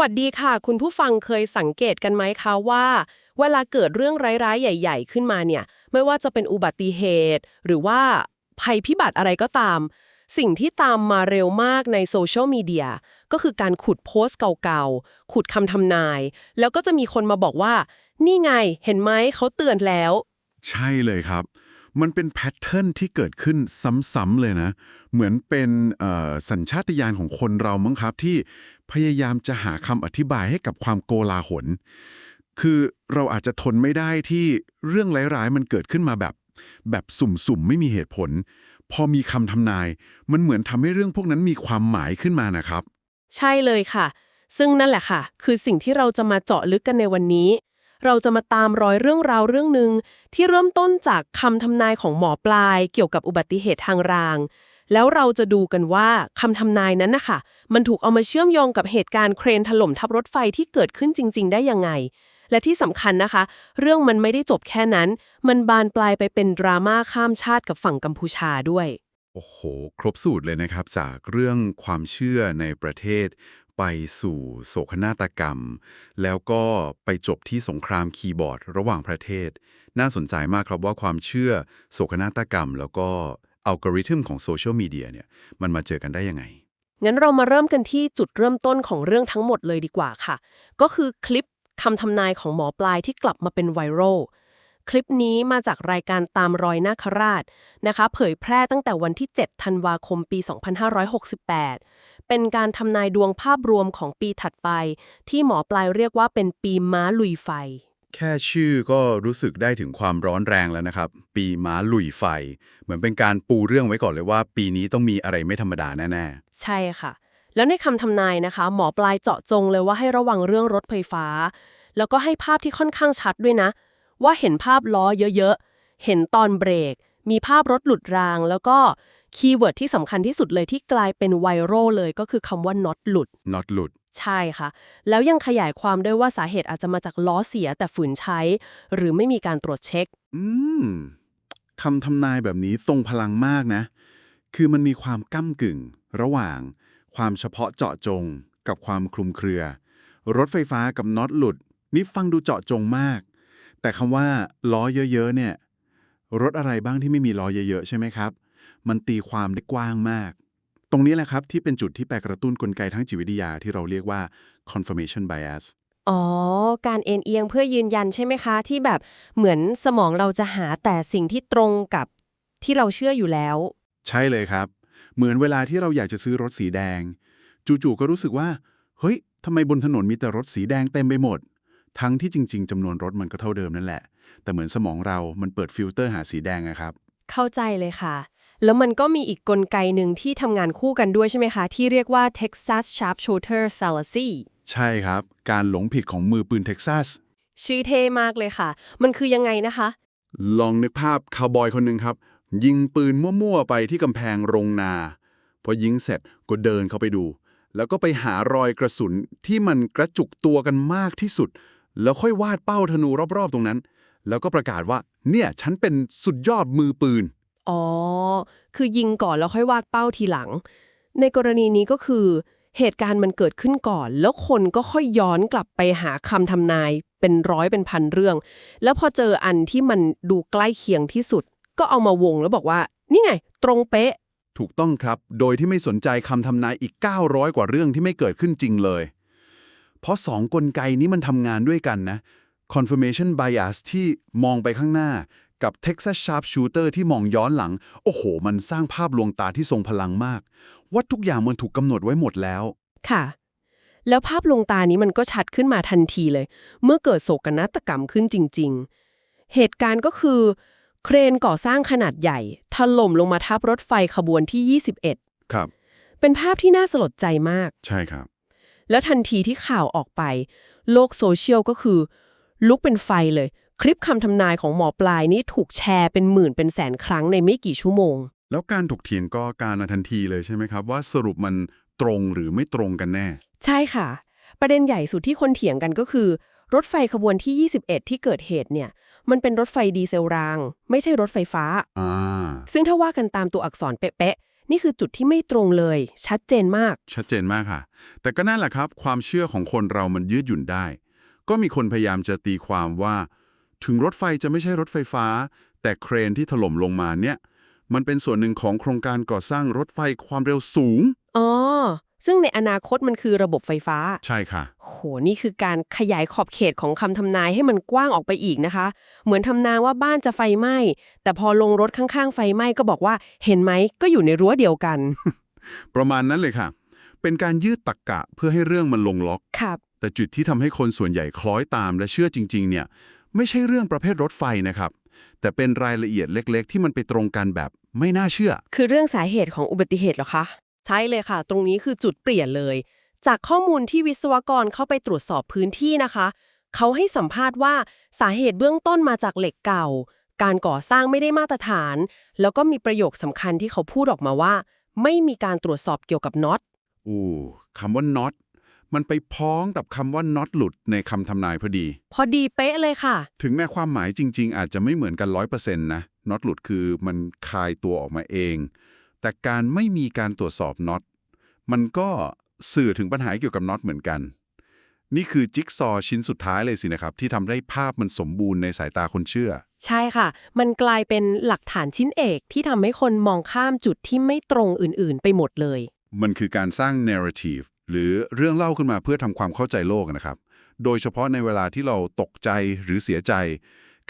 วัสดีค่ะ คุณผู้ฟังเคยสังเกตกันไหมคะว่า เวลาเกิดเรื่องร้ายๆ ใหญ่ ๆ ขึ้นมาเนี่ย ไม่ว่าจะเป็นอุบัติเหตุ หรือว่าภัยพิบัติอะไรก็ตาม สิ่งที่ตามมาเร็วมากในโซเชียลมีเดียก็คือการขุดโพสต์เก่าๆ ขุดคำทำนาย แล้วก็จะมีคนมาบอกว่า นี่ไงเห็นไหมเขาเตือนแล้ว ใช่เลยครับ มันเป็นแพทเทิร์นที่เกิดขึ้นซ้ำๆเลยนะ เหมือนเป็นสัญชาตญาณของคนเรามั้งครับที่พยายามจะหาคำอธิบายให้กับความโกลาหล คือเราอาจจะทนไม่ได้ที่เรื่องร้ายๆมันเกิดขึ้นมาแบบ แบบสุ่มๆ ไม่มีเหตุผล พอมีคำทำนาย มันเหมือนทำให้เรื่องพวกนั้นมีความหมายขึ้นมานะครับ ใช่เลยค่ะ ซึ่งนั่นแหละค่ะ คือสิ่งที่เราจะมาเจาะลึกกันในวันนี้ เราจะมาตามรอยเรื่องราวเรื่องหนึ่งที่เริ่มต้นจากคำทำนายของหมอปลายเกี่ยวกับอุบัติเหตุทางราง แล้วเราจะดูกันว่าคำทำนายนั้นนะคะมันถูกเอามาเชื่อมโยงกับเหตุการณ์เครนถล่มทับรถไฟที่เกิดขึ้นจริง ๆ ได้ยังไง และที่สำคัญนะคะ เรื่องมันไม่ได้จบแค่นั้น มันบานปลายไปเป็นดราม่าข้ามชาติกับฝั่งกัมพูชาด้วยโอ้โห ครบสูตรเลยนะครับ จากเรื่องความเชื่อในประเทศ ไปสู่โศกนาฏกรรม แล้วก็ไปจบที่สงครามคีย์บอร์ด ระหว่างประเทศ น่าสนใจมากครับว่าความเชื่อโศกนาฏกรรม แล้วก็อัลกอริทึมของโซเชียลมีเดียเนี่ยมันมาเจอกันได้ยังไง งั้นเรามาเริ่มกันที่จุดเริ่มต้นของเรื่องทั้งหมดเลยดีกว่าค่ะ ก็คือคลิปคำทำนายของหมอปลายที่กลับมาเป็นไวรัล คลิปนี้มาจากรายการตามรอยนาคราชนะคะ เผยแพร่ตั้งแต่วันที่ 7 ธันวาคมปี 2568 เป็นการทำนายดวงภาพรวมของปีถัดไป ที่หมอปลายเรียกว่าเป็นปีม้าลุยไฟ แค่ชื่อก็รู้สึกได้ถึงความร้อนแรงแล้วนะครับ ปีม้าลุยไฟ เหมือนเป็นการปูเรื่องไว้ก่อนเลยว่า ปีนี้ต้องมีอะไรไม่ธรรมดาแน่ใช่ค่ะ แล้วในคำทำนายนะคะ หมอปลายเจาะจงเลยว่าให้ระวังเรื่องรถไฟฟ้า แล้วก็ให้ภาพที่ค่อนข้างชัดด้วยนะ ว่าเห็นภาพล้อเยอะๆ เห็นตอนเบรก มีภาพรถหลุดราง แล้วก็คีย์เวิร์ดที่สำคัญที่สุดเลยที่กลายเป็นไวรัลเลยก็คือคำว่า not หลุดๆ not หลุด ใช่ค่ะ แล้วยังขยายความด้วยว่าสาเหตุอาจจะมาจากล้อเสียแต่ฝืนใช้ หรือไม่มีการตรวจเช็ค อืมคำทำนายแบบนี้ทรงพลังมากนะ คือมันมีความก้ากึ่ง ระหว่าง ความเฉพาะเจาะจง กับความคลุมเครือ รถไฟฟ้ากับน็อตหลุด นี่ฟังดูเจาะจงมาก แต่คำว่าล้อเยอะๆเนี่ยรถอะไรบ้างที่ไม่มีล้อเยอะๆใช่ไหมครับ มันตีความได้กว้างมาก ตรงนี้แหละครับที่เป็นจุดที่ไปกระตุ้นกลไกทางจิตวิทยาที่เราเรียกว่า confirmation bias อ๋อ การเอ็นเอียงเพื่อยืนยันใช่ไหมคะ ที่แบบเหมือนสมองเราจะหาแต่สิ่งที่ตรงกับที่เราเชื่ออยู่แล้ว ใช่เลยครับ เหมือนเวลาที่เราอยากจะซื้อรถสีแดง จู่ๆก็รู้สึกว่า เฮ้ยทำไมบนถนนมีแต่รถสีแดงเต็มไปหมด ทั้งที่จริง ๆจำนวนรถมันก็เท่าเดิมนั่นแหละ แต่เหมือนสมองเรามันเปิดฟิลเตอร์หาสีแดงอะครับ เข้าใจเลยค่ะ แล้วมันก็มีอีกกลไกหนึ่งที่ทำงานคู่กันด้วยใช่ไหมคะ ที่เรียกว่า Texas Sharpshooter Fallacy ใช่ครับ การหลงผิดของมือปืนเท็กซัสชื่อเท่มากเลยค่ะ มันคือยังไงนะคะ ลองนึกภาพคาวบอยคนหนึ่งครับ ยิงปืนมั่วๆไปที่กำแพงโรงนา พอยิงเสร็จก็เดินเข้าไปดู แล้วก็ไปหารอยกระสุนที่มันกระจุกตัวกันมากที่สุด แล้วค่อยวาดเป้าธนูรอบๆตรงนั้น แล้วก็ประกาศว่า เนี่ยฉันเป็นสุดยอดมือปืน อ๋อ คือยิงก่อนแล้วค่อยวาดเป้าทีหลัง ในกรณีนี้ก็คือ เหตุการณ์มันเกิดขึ้นก่อน แล้วคนก็ค่อยย้อนกลับไปหาคำทำนาย เป็นร้อยเป็นพันเรื่อง แล้วพอเจออันที่มันดูใกล้เคียงที่สุด ก็เอามาวงแล้วบอกว่า นี่ไง ตรงเป๊ะ ถูกต้องครับ โดยที่ไม่สนใจคำทำนายอีก 900 กว่าเรื่องที่ไม่เกิดขึ้นจริงเลย เพราะสองกลไกนี้มันทำงานด้วยกันนะ confirmation bias ที่มองไปข้างหน้า กับ Texas Sharpshooter ที่มองย้อนหลัง โอ้โห มันสร้างภาพลวงตาที่ทรงพลังมาก ว่าทุกอย่างมันถูกกำหนดไว้หมดแล้ว ค่ะ แล้วภาพลวงตานี้มันก็ชัดขึ้นมาทันทีเลย เมื่อเกิดโศกนาฏกรรมขึ้นจริง ๆ เหตุการณ์ก็คือ เครนก่อสร้างขนาดใหญ่ถล่มลงมาทับรถไฟขบวนที่ 21 ครับ เป็นภาพที่น่าสลดใจมาก ใช่ครับ แล้วทันทีที่ข่าวออกไป โลกโซเชียลก็คือ ลุกเป็นไฟเลย คลิปคำทำนายของหมอปลายนี่ถูกแชร์เป็นหมื่นเป็นแสนครั้งในไม่กี่ชั่วโมง แล้วการถกเถียงก็การมาทันทีเลยใช่ไหมครับ ว่าสรุปมันตรงหรือไม่ตรงกันแน่ ใช่ค่ะ ประเด็นใหญ่สุดที่คนเถียงกันก็คือ รถไฟขบวนที่ 21 ที่เกิดเหตุเนี่ย มันเป็นรถไฟดีเซลราง ไม่ใช่รถไฟฟ้า อ่า ซึ่งถ้าว่ากันตามตัวอักษรเป๊ะๆ นี่คือจุดที่ไม่ตรงเลย ชัดเจนมาก ชัดเจนมากค่ะ แต่ก็นั่นแหละครับ ความเชื่อของคนเรามันยืดหยุ่นได้ ก็มีคนพยายามจะตีความว่า ถึงรถไฟจะไม่ใช่รถไฟฟ้า แต่เครนที่ถล่มลงมาเนี่ย มันเป็นส่วนหนึ่งของโครงการก่อสร้างรถไฟความเร็วสูง ซึ่งในอนาคตมันคือระบบไฟฟ้า ใช่ค่ะ โห นี่คือการขยายขอบเขตของคำทำนายให้มันกว้างออกไปอีกนะคะ เหมือนทำนายว่าบ้านจะไฟไหม้ แต่พอลงรถข้างๆ ไฟไหม้ก็บอกว่า เห็นไหมก็อยู่ในรั้วเดียวกัน ประมาณนั้นเลยค่ะ เป็นการยืดตักกะเพื่อให้เรื่องมันลงล็อก ครับ แต่จุดที่ทำให้คนส่วนใหญ่คล้อยตามและเชื่อจริง ๆ เนี่ย ไม่ใช่เรื่องประเภทรถไฟนะครับ แต่เป็นรายละเอียดเล็ก ๆ ที่มันไปตรงกันแบบไม่น่าเชื่อ คือเรื่องสาเหตุของอุบัติเหตุเหรอคะ ใช่เลยค่ะ ตรงนี้คือจุดเปลี่ยนเลย จากข้อมูลที่วิศวกรเข้าไปตรวจสอบพื้นที่นะคะ เขาให้สัมภาษณ์ว่าสาเหตุเบื้องต้นมาจากเหล็กเก่า การก่อสร้างไม่ได้มาตรฐาน แล้วก็มีประโยคสำคัญที่เขาพูดออกมาว่า ไม่มีการตรวจสอบเกี่ยวกับน็อตอู้คำว่า not มันไปพ้องกับคำว่า not หลุดในคำทำนายพอดี พอดีเป๊ะเลยค่ะ ถึงแม้ความหมายจริง ๆ อาจจะไม่เหมือนกันร้อยเปอร์เซ็นต์นะ not หลุดคือมันคลายตัวออกมาเอง แต่การไม่มีการตรวจสอบ not มันก็สื่อถึงปัญหาเกี่ยวกับ not เหมือนกัน นี่คือจิ๊กซอว์ชิ้นสุดท้ายเลยสินะครับ ที่ทำให้ภาพมันสมบูรณ์ในสายตาคนเชื่อ ใช่ค่ะ มันกลายเป็นหลักฐานชิ้นเอกที่ทำให้คนมองข้ามจุดที่ไม่ตรงอื่นๆ ไปหมดเลย มันคือการสร้าง narrative หรือเรื่องเล่าขึ้นมาเพื่อทำความเข้าใจโลกนะครับ โดยเฉพาะในเวลาที่เราตกใจหรือเสียใจ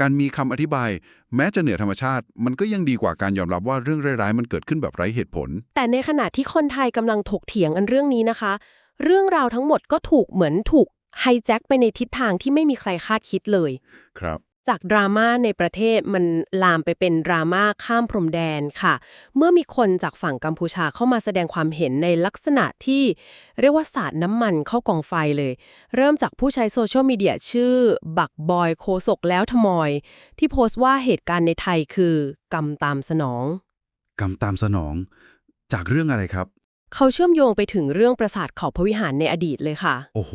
การมีคำอธิบาย แม้จะเหนือธรรมชาติ มันก็ยังดีกว่าการยอมรับว่าเรื่องร้ายๆมันเกิดขึ้นแบบไร้เหตุผล แต่ในขณะที่คนไทยกำลังถกเถียงอันเรื่องนี้นะคะ เรื่องราวทั้งหมดก็ถูกเหมือนถูกไฮแจ็คไปในทิศทางที่ไม่มีใครคาดคิดเลย ครับ จากดราม่าในประเทศมันลามไปเป็นดราม่าข้ามพรมแดนค่ะ เมื่อมีคนจากฝั่งกัมพูชาเข้ามาแสดงความเห็นในลักษณะที่เรียกว่าสาดน้ำมันเข้ากองไฟเลย เริ่มจากผู้ใช้โซเชียลมีเดียชื่อ บักบอยโคศกแล้วทมอย ที่โพสต์ว่าเหตุการณ์ในไทยคือกรรมตามสนอง กรรมตามสนอง จากเรื่องอะไรครับ เขาเชื่อมโยงไปถึงเรื่องปราสาทเขาพระวิหารในอดีตเลยค่ะ โอ้โห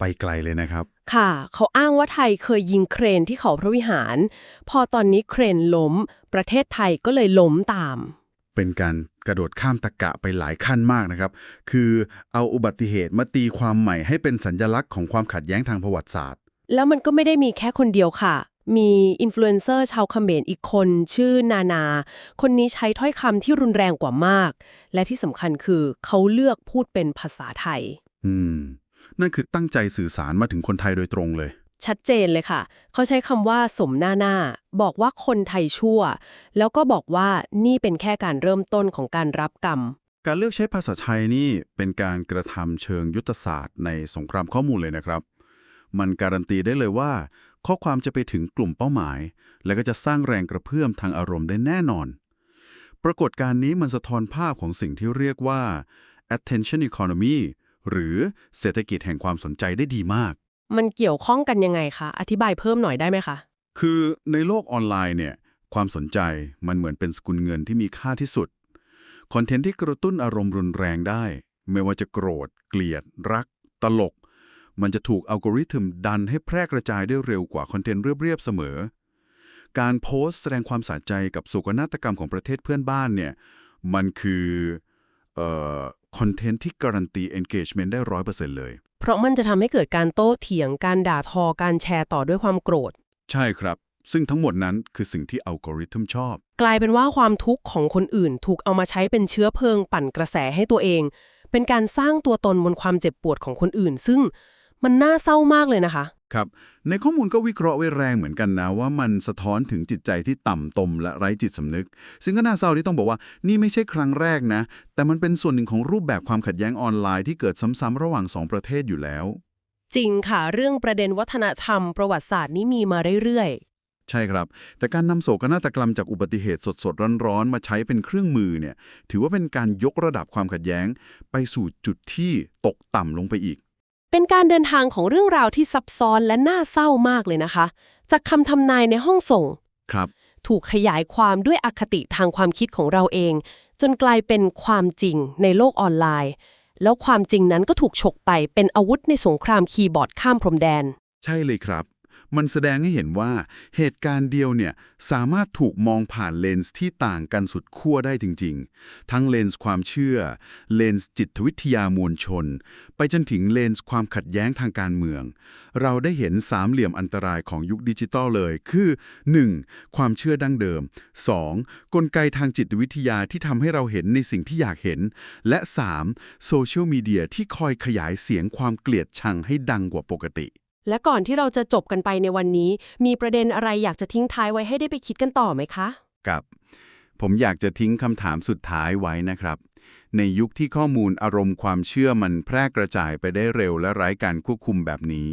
ไปไกลเลยนะครับ ค่ะ เขาอ้างว่าไทยเคยยิงเครนที่เขาพระวิหาร พอตอนนี้เครนล้ม ประเทศไทยก็เลยล้มตาม เป็นการกระโดดข้ามตะกะไปหลายขั้นมากนะครับ คือเอาอุบัติเหตุมาตีความใหม่ให้เป็นสัญญลักษณ์ของความขัดแย้งทางประวัติศาสตร์ แล้วมันก็ไม่ได้มีแค่คนเดียวค่ะ มีอินฟลูเอนเซอร์ชาวเขมรอีกคน ชื่อนานา คนนี้ใช้ถ้อยคำที่รุนแรงกว่ามาก และที่สำคัญคือเขาเลือกพูดเป็นภาษาไทย อืม นั่นคือตั้งใจสื่อสารมาถึงคนไทยโดยตรงเลย ชัดเจนเลยค่ะ เขาใช้คำว่าสมหน้าหน้า บอกว่าคนไทยชั่ว แล้วก็บอกว่านี่เป็นแค่การเริ่มต้นของการรับกรรม การเลือกใช้ภาษาไทยนี่เป็นการกระทำเชิงยุทธศาสตร์ในสงครามข้อมูลเลยนะครับ มันการันตีได้เลยว่า ข้อความจะไปถึงกลุ่มเป้าหมาย และก็จะสร้างแรงกระเพื่อมทางอารมณ์ได้แน่นอน ปรากฏการณ์นี้มันสะท้อนภาพของสิ่งที่เรียกว่า attention economy หรือเศรษฐกิจแห่งความสนใจได้ดีมาก มันเกี่ยวข้องกันยังไงคะ อธิบายเพิ่มหน่อยได้ไหมคะ คือในโลกออนไลน์เนี่ย ความสนใจมันเหมือนเป็นสกุลเงินที่มีค่าที่สุด คอนเทนต์ที่กระตุ้นอารมณ์รุนแรงได้ ไม่ว่าจะโกรธ เกลียด รัก ตลก มันจะถูกอัลกอริทึมดันให้แพร่กระจายได้เร็วกว่าคอนเทนต์เรียบๆเสมอ การโพสต์แสดงความสะใจกับโศกนาฏกรรมของประเทศเพื่อนบ้านเนี่ย มันคือ เอ่อ คอนเทนต์ที่การันตี engagement ได้ร้อยเปอร์เซ็นต์เลย เพราะมันจะทำให้เกิดการโต้เถียงการด่าทอการแชร์ต่อด้วยความโกรธ ใช่ครับ ซึ่งทั้งหมดนั้นคือสิ่งที่อัลกอริทึมชอบ กลายเป็นว่าความทุกข์ของคนอื่นถูกเอามาใช้เป็นเชื้อเพลิงปั่นกระแสให้ตัวเอง เป็นการสร้างตัวตนบนความเจ็บปวดของคนอื่น ซึ่ง มันน่าเศร้ามากเลยนะคะ ครับ ในข้อมูลก็วิเคราะห์ไว้แรงเหมือนกันนะ ว่ามันสะท้อนถึงจิตใจที่ต่ำตมและไร้จิตสำนึก ซึ่งก็น่าเศร้าที่ต้องบอกว่านี่ไม่ใช่ครั้งแรกนะ แต่มันเป็นส่วนหนึ่งของรูปแบบความขัดแย้งออนไลน์ที่เกิดซ้ำๆระหว่างสองประเทศอยู่แล้ว จริงค่ะ เรื่องประเด็นวัฒนธรรม ประวัติศาสตร์นี้มีมาเรื่อยใช่ครับ แต่การนำโศกนาฏกรรมจากอุบัติเหตุสดๆ ร้อนๆ มาใช้เป็นเครื่องมือเนี่ย ถือว่าเป็นการยกระดับความขัดแย้ง ไปสู่จุดที่ตกต่ำลงไปอีกๆ เป็นการเดินทางของเรื่องราวที่ซับซ้อนและน่าเศร้ามากเลยนะคะ จากคำทำนายในห้องส่ง ครับ ถูกขยายความด้วยอคติทางความคิดของเราเอง จนกลายเป็นความจริงในโลกออนไลน์ แล้วความจริงนั้นก็ถูกฉกไปเป็นอาวุธในสงครามคีย์บอร์ดข้ามพรมแดน ใช่เลยครับ มันแสดงให้เห็นว่าเหตุการณ์เดียวเนี่ยสามารถถูกมองผ่านเลนส์ที่ต่างกันสุดขั้วได้จริง ๆ ทั้งเลนส์ความเชื่อ เลนส์จิตวิทยามวลชน ไปจนถึงเลนส์ความขัดแย้งทางการเมือง เราได้เห็นสามเหลี่ยมอันตรายของยุคดิจิตอลเลย คือ 1. ความเชื่อดั้งเดิม 2. กลไกทางจิตวิทยาที่ทำให้เราเห็นในสิ่งที่อยากเห็น และ 3. โซเชียลมีเดียที่คอยขยายเสียงความเกลียดชังให้ดังกว่าปกติ และก่อนที่เราจะจบกันไปในวันนี้ มีประเด็นอะไรอยากจะทิ้งท้ายไว้ให้ได้ไปคิดกันต่อไหมคะกับผมอยากจะทิ้งคำถามสุดท้ายไว้นะครับ ในยุคที่ข้อมูลอารมณ์ความเชื่อมันแพร่กระจายไปได้เร็วและไร้การควบคุมแบบนี้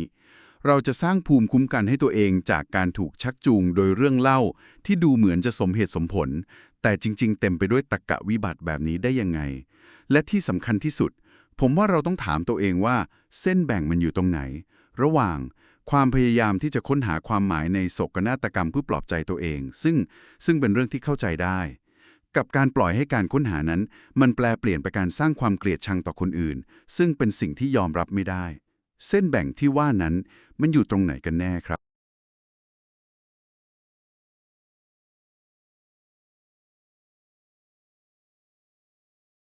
เราจะสร้างภูมิคุ้มกันให้ตัวเองจากการถูกชักจูงโดยเรื่องเล่า ที่ดูเหมือนจะสมเหตุสมผล แต่จริง ๆ เต็มไปด้วยตรรกะวิบัติแบบนี้ได้ยังไง และที่สำคัญที่สุด ผมว่าเราต้องถามตัวเองว่า เส้นแบ่งมันอยู่ตรงไหน ระหว่างความพยายามที่จะค้นหาความหมายในโศกนาฏกรรมเพื่อปลอบใจตัวเอง ซึ่งซึ่งเป็นเรื่องที่เข้าใจได้ กับการปล่อยให้การค้นหานั้น มันแปลเปลี่ยนไปการสร้างความเกลียดชังต่อคนอื่น ซึ่งเป็นสิ่งที่ยอมรับไม่ได้ เส้นแบ่งที่ว่านั้นมันอยู่ตรงไหนกันแน่ครับ